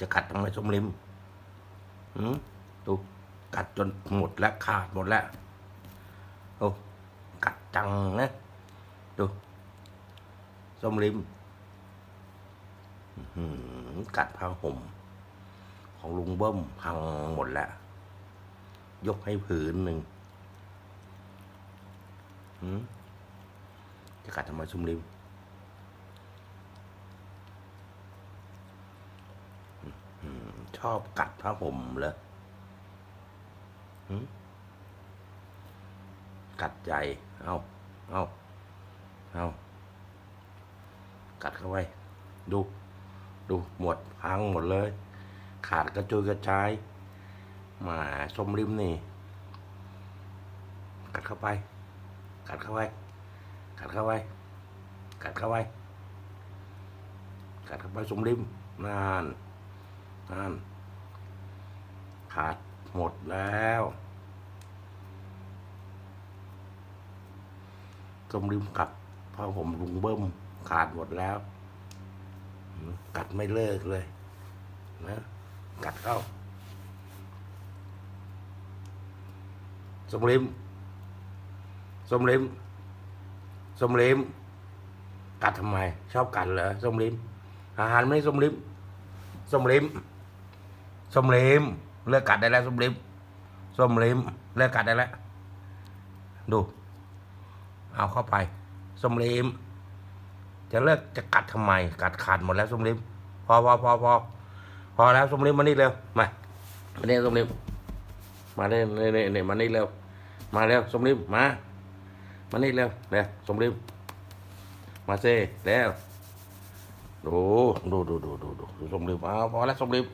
จะกัดทำไมส้มลิมหืมดูกัดจนหมดแล้วขาดหมดแล้วโอ้กัดจังนะดูส้มลิมอื้อหือกัดผ้าห่ม ของลุงเบิ้มพังหมดแล้ว ยกให้ผืนหนึ่งหืมจะกัดทำไมส้มลิม ชอบกัดผ้าห่มเหรอกัดใหญ่เอาเอาเอากัดเข้าไว้ดู ดูหมดพังหมดเลย ขาดกระจุยกระจายมาส้มริมนี่ กัดเข้าไป กัดเข้าไว้กัดเข้าไว้กัดเข้าไว้กัดเข้าไปส้มริมนาน นั่น ขาดหมดแล้วต้มริมกัดเพราะผมลุงเบิ้ม ขาดหมดแล้ว กัดไม่เลิกเลย นะ กัดเข้าสมริมสมริมสมริมกัดทำไม ชอบกัดเหรอสมริมอาหารไม่สมริมสมลิม ส้มเลมเลิกกัดได้แล้วส้มเลมส้มเลมเลิกกัดได้แล้ว ดู เอาเข้าไปส้มเลมจะเลิกจะกัดทำไม กัดขาดหมดแล้วส้มเลมพอพอพอพอพอแล้วส้มเลมมานี่เร็วมามาเนี่ยส้มเลมมาเนี่ยเนี่ยเนี่ยมานี่เร็วมาเร็วส้มเลมมามานี่เร็วเร็วส้มเลมมาเซ่แล้วดูดูดูดูดูดูส้มเลมเอาพอแล้วส้มเลม